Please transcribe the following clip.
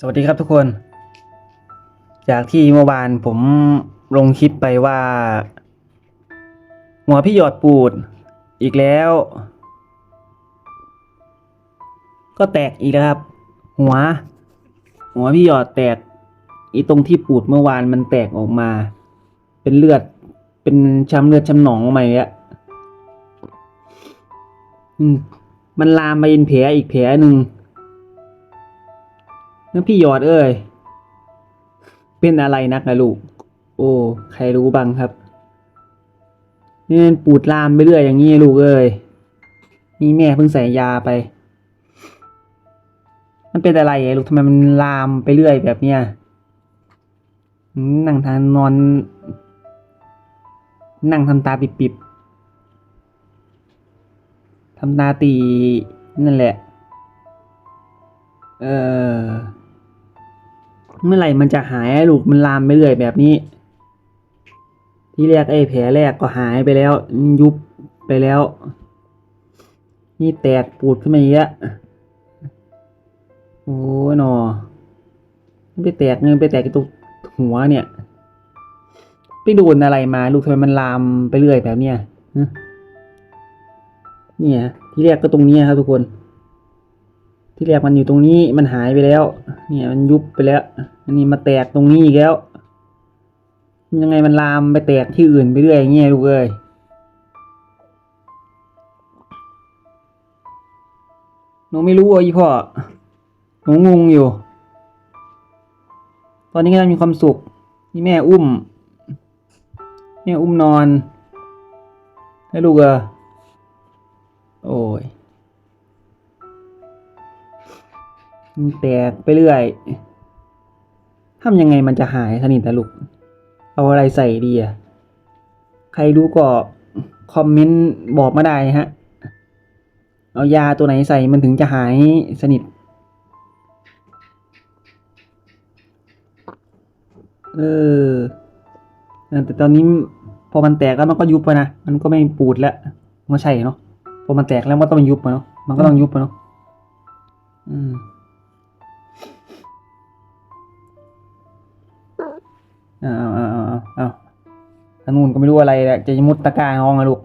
สวัสดีครับทุกคน จากที่เมื่อวานผมลงคลิปไปว่า หัวพี่หยอดปูดอีกแล้ว ก็แตกอีกแล้วครับ หัว หัวพี่หยอดแตก อีตรงที่ปูดเมื่อวานมันแตกออกมา เป็นเลือดเป็นช้ำเลือดช้ำหนองออกมาอย่างเงี้ยอืมมันลามไปเป็นแผลอีกแผลหนึ่ง แล้วพี่หยอดเอ้ย เป็นอะไรนักนะลูก โอ้ ใครรู้บ้างครับ นี่มันปูดลามไปเรื่อยอย่างนี้ลูกเอ้ย นี่แม่เพิ่งใส่ยาไป มันเป็นอะไรอะลูกทำไมมันลามไปเรื่อยแบบเนี้ยนั่งทานนอน นั่งทำตาปิบๆทำตาตีนั่นแหละ เออ เมื่อไหร่มันจะหายอะลูกมันลามไปเรื่อยแบบนี้ ที่แรกไอ้แผลแรกก็หายไปแล้ว ยุบไปแล้ว นี่แตกปูดขึ้นมาอีกแล้วโอ้ยหนอไปแตกเงินไปแตกตรงหัวเนี่ย ไปโดนอะไรมา ลูกทำไมมันลามไปเรื่อยแบบเนี้ยเนี่ย ที่แรกก็ตรงเนี้ยครับทุกคน ที่แรกมันอยู่ตรงนี้มันหายไปแล้ว เนี่ยมันยุบไปแล้ว อันนี้มาแตกตรงนี้อีกแล้ว ยังไงมันลามไปแตกที่อื่นไปเรื่อยอย่างเงี้ยลูกเอ้ยหนูไม่รู้อะอีพ่อหนูงงอยู่ ตอนนี้กำลังมีความสุขนี่แม่อุ้มแม่อุ้มนอนให้ลูกเออโอ้ย แตกไปเรื่อยทำยังไงมันจะหายสนิทนะลูก เอาอะไรใส่ดีอะใครรู้ก็คอมเมนต์บอกมาได้ฮะ เอายาตัวไหนใส่มันถึงจะหายสนิท เออ แต่ตอนนี้พอมันแตกแล้วมันก็ยุบไปนะ มันก็ไม่ปูดแล้วมันก็ใช่เนาะ พอมันแตกแล้วมันต้องยุบไปเนาะ มันก็ต้องยุบไปเนาะ อืม ทางนู้นก็ไม่รู้อะไรแหละจะมุดตะกร้าห้องอะลูก